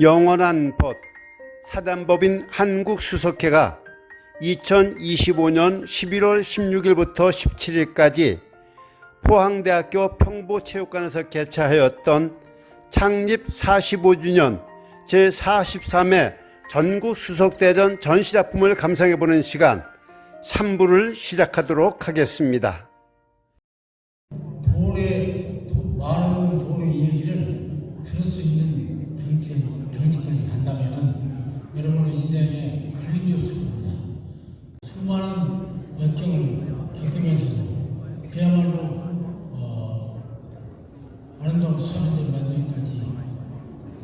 영원한 벗 사단법인 한국수석회가 2025년 11월 16일부터 17일까지 포항대학교 평보체육관에서 개최하였던 창립 45주년 제43회 전국수석대전 전시작품을 감상해보는 시간 3부를 시작하도록 하겠습니다. 아름다운 수산을 만들기까지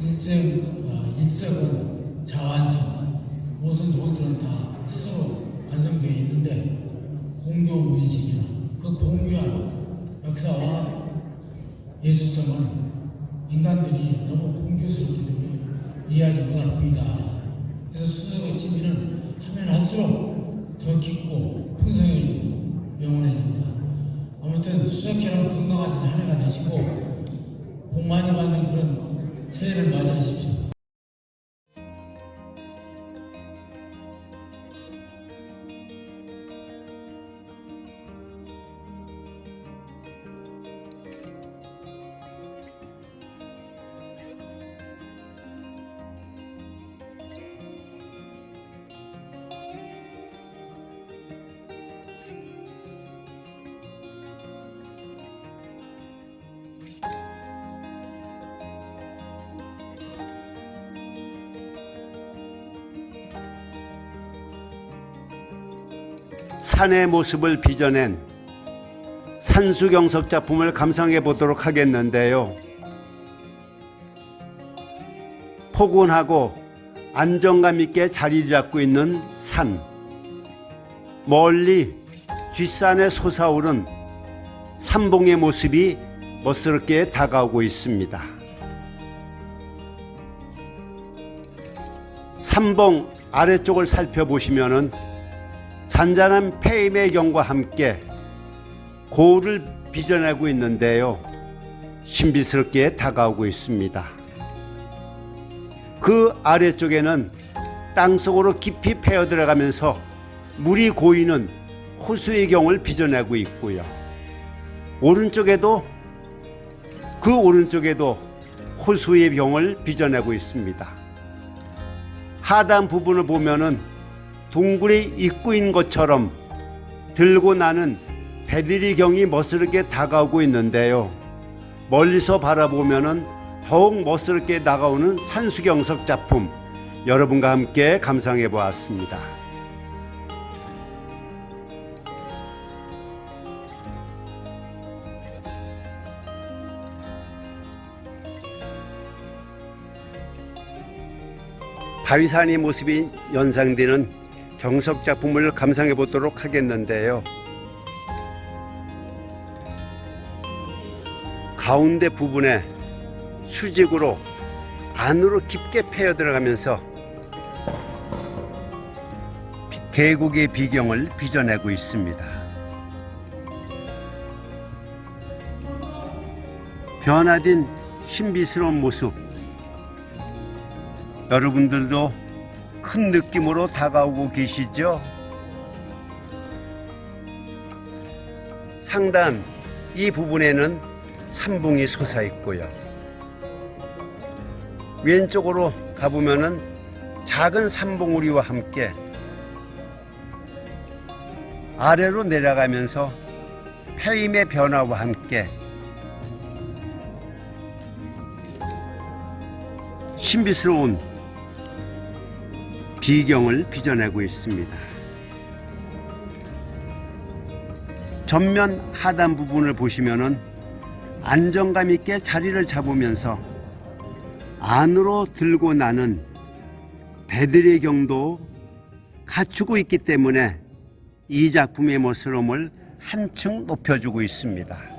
일생 어, 일석은 자완성 모든 돌들은 다 스스로 완성되어 있는데 공교무인식이나 그 공교한 역사와 예술성을 인간들이 너무 공교스럽기 때문에 이해하지 못할 뿐이다. 그래서 수석의 취미는 하면 할수록 더 깊고 풍성해지고 영원해집니다. 아무튼 수석회는 건강하신 한 해가 되시고 복 많이 받는 그런 새해를 맞이하십시오. 산의 모습을 빚어낸 산수경석 작품을 감상해 보도록 하겠는데요. 포근하고 안정감 있게 자리 잡고 있는 산. 멀리 뒷산에 솟아오른 삼봉의 모습이 멋스럽게 다가오고 있습니다. 삼봉 아래쪽을 살펴보시면은 잔잔한 폐매경과 함께 고을을 빚어내고 있는데요. 신비스럽게 다가오고 있습니다. 그 아래쪽에는 땅속으로 깊이 패어 들어가면서 물이 고이는 호수의 경을 빚어내고 있고요. 오른쪽에도 그 오른쪽에도 호수의 병을 빚어내고 있습니다. 하단 부분을 보면은 동굴이 입구인 것처럼 들고 나는 배들이경이 멋스럽게 다가오고 있는데요. 멀리서 바라보면은 더욱 멋스럽게 다가오는 산수경석 작품 여러분과 함께 감상해 보았습니다. 바위산의 모습이 연상되는 경석 작품을 감상해 보도록 하겠는데요. 가운데 부분에 수직으로 안으로 깊게 패어 들어가면서 계곡의 비경을 빚어내고 있습니다. 변화된 신비스러운 모습 여러분들도 큰 느낌으로 다가오고 계시죠? 상단 이 부분에는 삼봉이 솟아 있고요. 왼쪽으로 가보면은 작은 삼봉우리와 함께 아래로 내려가면서 폐임의 변화와 함께 신비스러운 비경을 빚어내고 있습니다. 전면 하단 부분을 보시면은 안정감 있게 자리를 잡으면서 안으로 들고 나는 배들의 경도 갖추고 있기 때문에 이 작품의 멋스러움을 한층 높여주고 있습니다.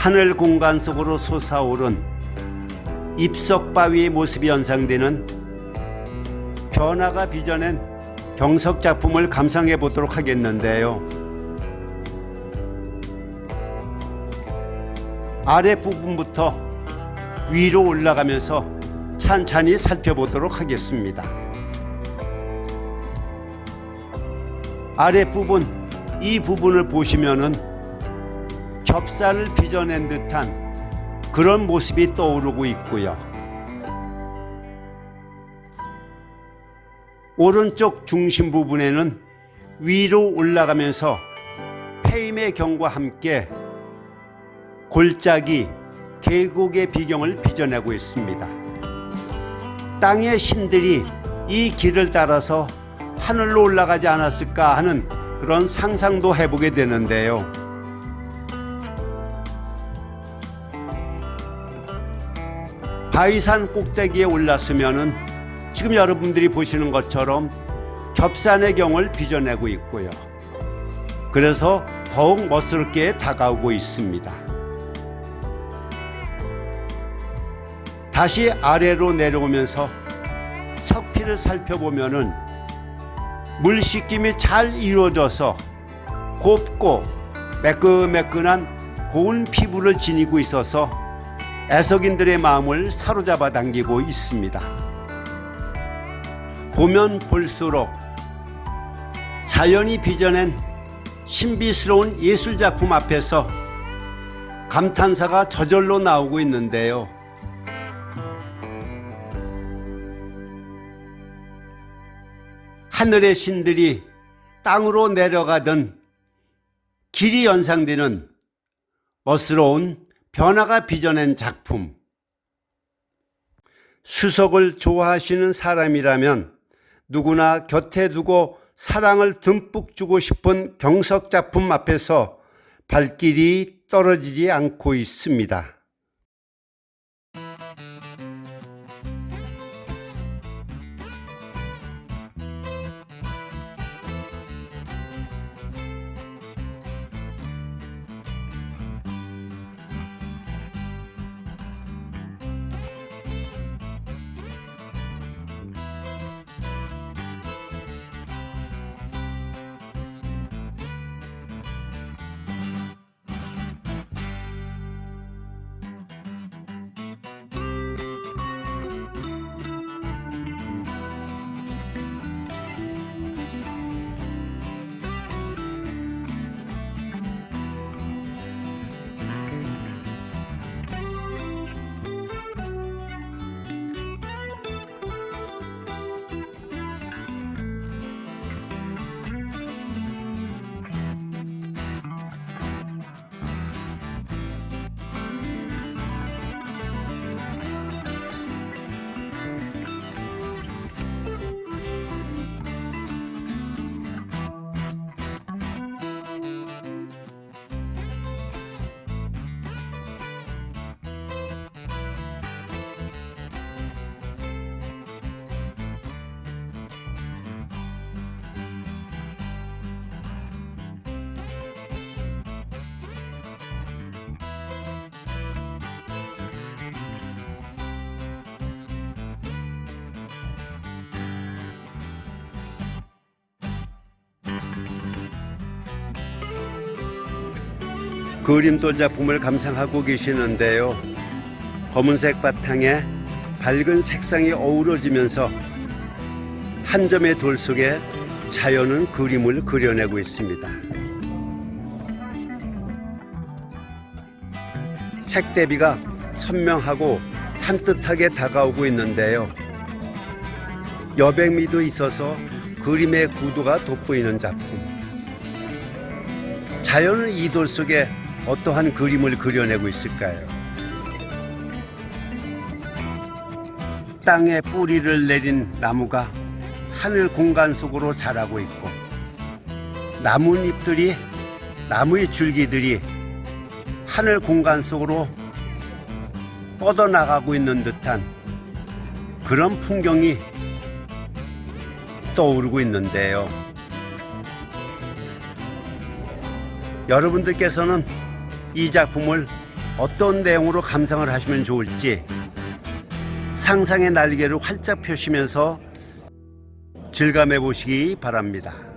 하늘 공간 속으로 솟아오른 입석 바위의 모습이 연상되는 변화가 빚어낸 경석 작품을 감상해 보도록 하겠는데요. 아래 부분부터 위로 올라가면서 찬찬히 살펴보도록 하겠습니다. 아래 부분 이 부분을 보시면은 겹살을 빚어낸 듯한 그런 모습이 떠오르고 있고요. 오른쪽 중심 부분에는 위로 올라가면서 페임의 경과 함께 골짜기 계곡의 비경을 빚어내고 있습니다. 땅의 신들이 이 길을 따라서 하늘로 올라가지 않았을까 하는 그런 상상도 해보게 되는데요. 바위산 꼭대기에 올랐으면은 지금 여러분들이 보시는 것처럼 겹산의 경을 빚어내고 있고요. 그래서 더욱 멋스럽게 다가오고 있습니다. 다시 아래로 내려오면서 석피를 살펴보면은 물 씻김이 잘 이루어져서 곱고 매끈매끈한 고운 피부를 지니고 있어서 애석인들의 마음을 사로잡아 당기고 있습니다. 보면 볼수록 자연이 빚어낸 신비스러운 예술 작품 앞에서 감탄사가 저절로 나오고 있는데요. 하늘의 신들이 땅으로 내려가던 길이 연상되는 멋스러운 변화가 빚어낸 작품. 수석을 좋아하시는 사람이라면 누구나 곁에 두고 사랑을 듬뿍 주고 싶은 경석 작품 앞에서 발길이 떨어지지 않고 있습니다. 그림돌 작품을 감상하고 계시는데요. 검은색 바탕에 밝은 색상이 어우러지면서 한 점의 돌 속에 자연은 그림을 그려내고 있습니다. 색 대비가 선명하고 산뜻하게 다가오고 있는데요. 여백미도 있어서 그림의 구도가 돋보이는 작품. 자연은 이 돌 속에 어떠한 그림을 그려내고 있을까요? 땅에 뿌리를 내린 나무가 하늘 공간 속으로 자라고 있고 나뭇잎들이 나무의 줄기들이 하늘 공간 속으로 뻗어나가고 있는 듯한 그런 풍경이 떠오르고 있는데요. 여러분들께서는 이 작품을 어떤 내용으로 감상을 하시면 좋을지 상상의 날개를 활짝 펴시면서 즐감해 보시기 바랍니다.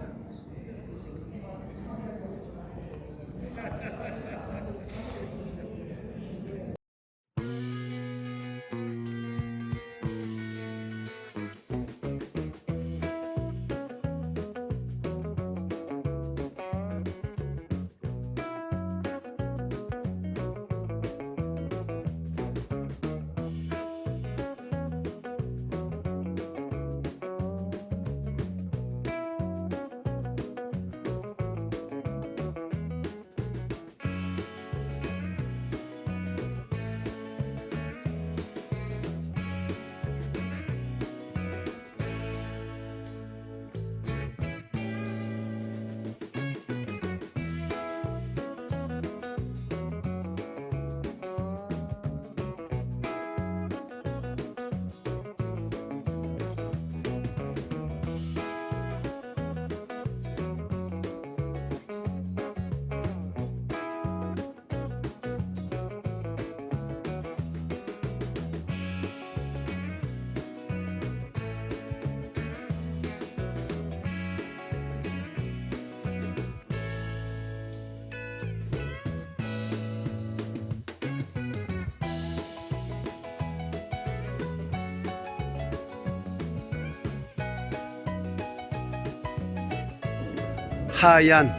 하얀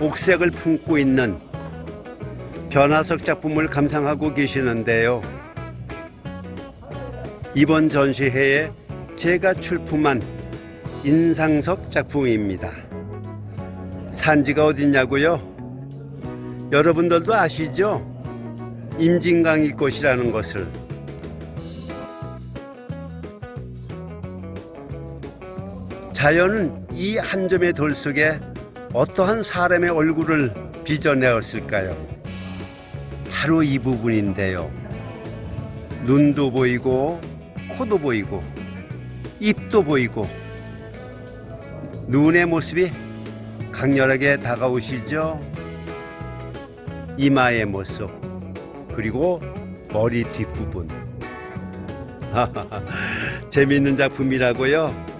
옥색을 품고 있는 변화석 작품을 감상하고 계시는데요. 이번 전시회에 제가 출품한 인상석 작품입니다. 산지가 어딨냐고요? 여러분들도 아시죠? 임진강이 꽃이라는 것을 자연은 이 한 점의 돌 속에 어떠한 사람의 얼굴을 빚어내었을까요? 바로 이 부분인데요. 눈도 보이고, 코도 보이고, 입도 보이고, 눈의 모습이 강렬하게 다가오시죠? 이마의 모습, 그리고 머리 뒷부분. 재미있는 작품이라고요?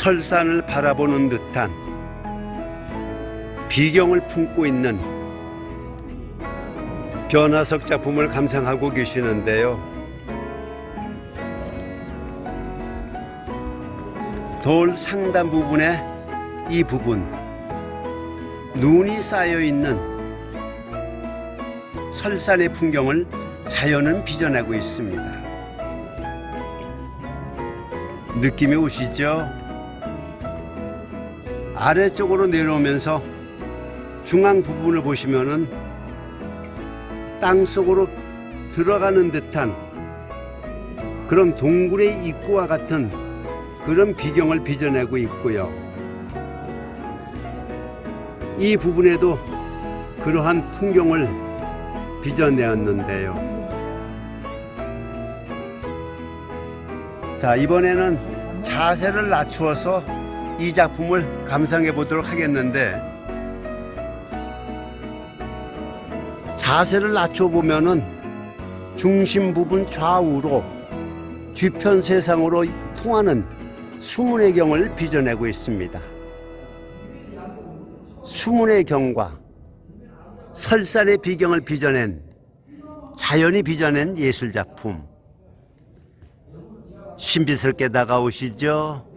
설산을 바라보는 듯한 비경을 품고 있는 변화석 작품을 감상하고 계시는데요. 돌 상단 부분에 이 부분 눈이 쌓여 있는 설산의 풍경을 자연은 빚어내고 있습니다. 느낌이 오시죠? 아래쪽으로 내려오면서 중앙 부분을 보시면은 땅 속으로 들어가는 듯한 그런 동굴의 입구와 같은 그런 비경을 빚어내고 있고요. 이 부분에도 그러한 풍경을 빚어내었는데요. 자, 이번에는 자세를 낮추어서 이 작품을 감상해 보도록 하겠는데 자세를 낮춰 보면은 중심 부분 좌우로 뒤편 세상으로 통하는 수문의 경을 빚어내고 있습니다. 수문의 경과 설산의 비경을 빚어낸 자연이 빚어낸 예술 작품 신비스럽게 다가오시죠?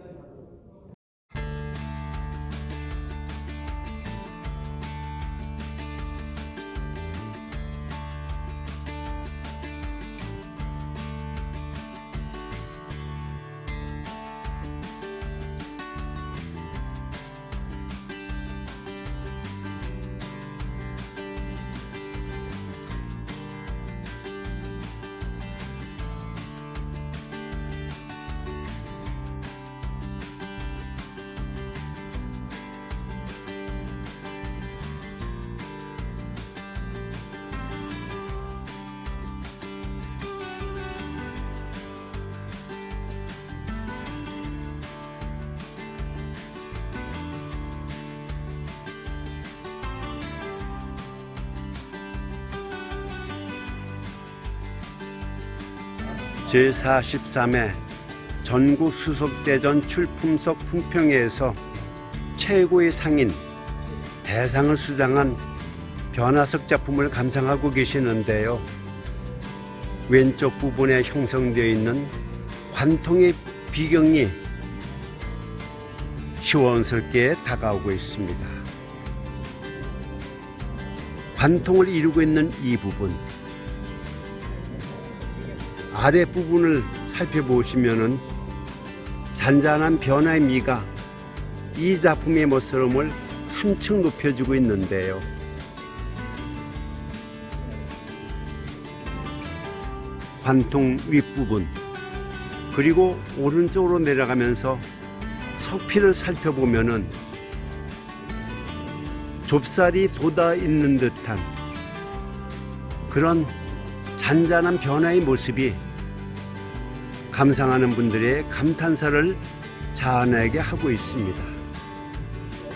제43회 전국 수석대전 출품석 품평회에서 최고의 상인 대상을 수상한 변화석 작품을 감상하고 계시는데요. 왼쪽 부분에 형성되어 있는 관통의 비경이 시원스럽게 다가오고 있습니다. 관통을 이루고 있는 이 부분 아랫부분을 살펴보시면은 잔잔한 변화의 미가 이 작품의 멋스러움을 한층 높여주고 있는데요. 관통 윗부분 그리고 오른쪽으로 내려가면서 석피를 살펴보면은 좁쌀이 돋아 있는 듯한 그런 잔잔한 변화의 모습이 감상하는 분들의 감탄사를 자아내게 하고 있습니다.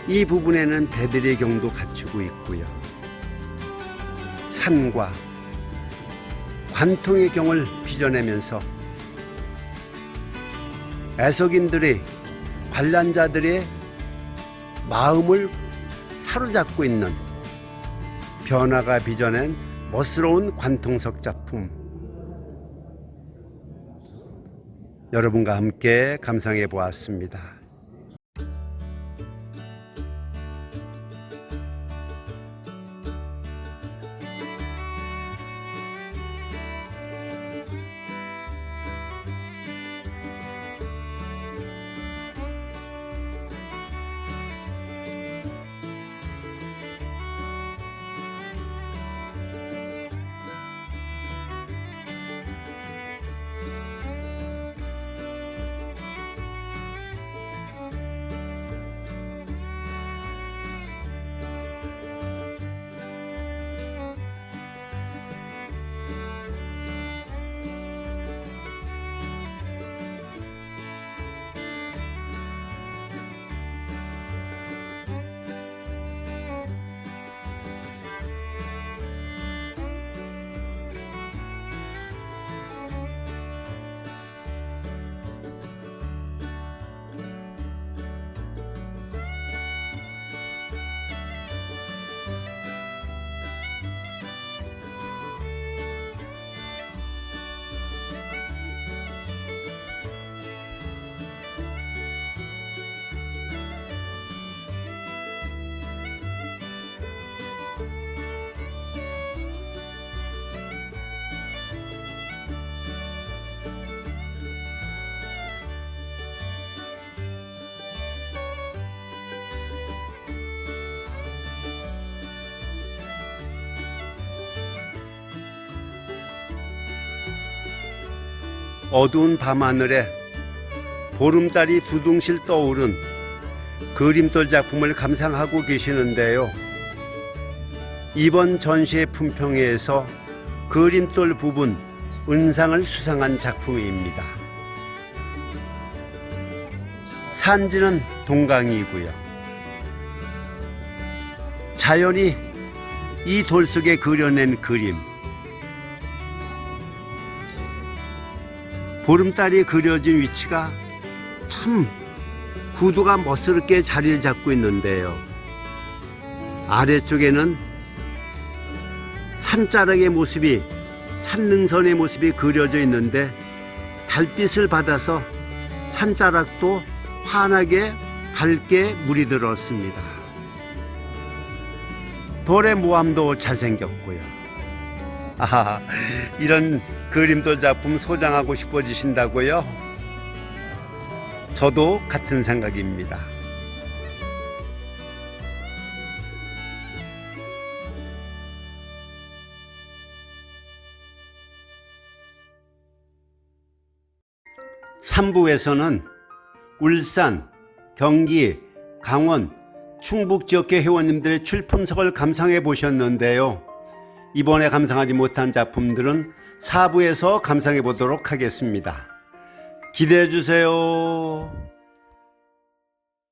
이 부분에는 배들의 경도 갖추고 있고요. 산과 관통의 경을 빚어내면서 애석인들의 관람자들의 마음을 사로잡고 있는 변화가 빚어낸 멋스러운 관통석 작품 여러분과 함께 감상해 보았습니다. 어두운 밤하늘에 보름달이 두둥실 떠오른 그림돌 작품을 감상하고 계시는데요. 이번 전시회 품평회에서 그림돌 부분 은상을 수상한 작품입니다. 산지는 동강이고요. 자연이 이 돌 속에 그려낸 그림 보름달이 그려진 위치가 참 구도가 멋스럽게 자리를 잡고 있는데요. 아래쪽에는 산자락의 모습이 산능선의 모습이 그려져 있는데 달빛을 받아서 산자락도 환하게 밝게 물이 들었습니다. 돌의 모함도 잘생겼고요. 아하, 이런 그림도 작품 소장하고 싶어지신다고요? 저도 같은 생각입니다. 삼부에서는 울산, 경기, 강원, 충북 지역계 회원님들의 출품석을 감상해 보셨는데요. 이번에 감상하지 못한 작품들은 4부에서 감상해 보도록 하겠습니다. 기대해 주세요.